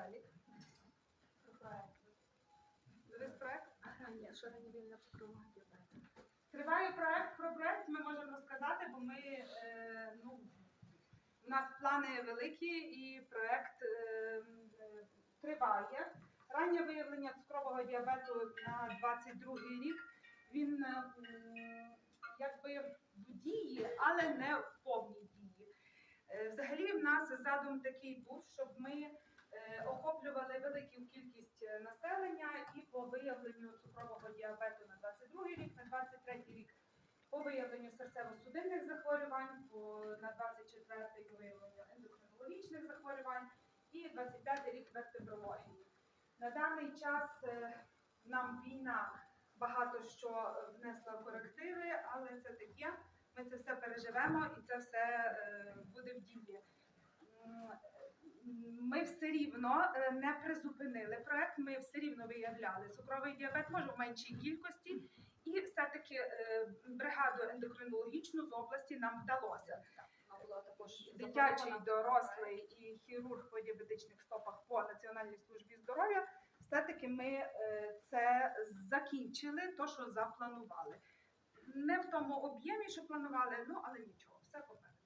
Далі. Весь проект. Ага, ні, що рані вільна покрова. Триває проект про проект, ми можемо розказати, бо ми е, ну, у нас плани великі і проект е, триває. Раннє виявлення цукрового діабету на 22 рік. Він е, якби в дії, але не в повній дії. Е, Взагалі, в нас задум такий був, щоб ми охоплювали велику кількість е, населення і по виявленню цукрового діабету на 22 рік, на 23 рік по виявленню серцево-судинних захворювань, по, на 24 по виявленню ендокринологічних захворювань і 25 рік вертебрології. На даний час е, нам війна багато що внесла корективи, але це таке. Ми це все переживемо і це все е, буде в дії. Ми все рівно е, не призупинили проект, ми все рівно виявляли цукровий діабет, може в меншій кількості, і все-таки е, бригаду ендокринологічну з області нам вдалося. Була також Дитячий, дорослий і хірург по діабетичних стопах по Національній службі здоров'я. Все-таки ми е, це закінчили, то що запланували. Не в тому об'ємі, що планували, ну але нічого, все попереду.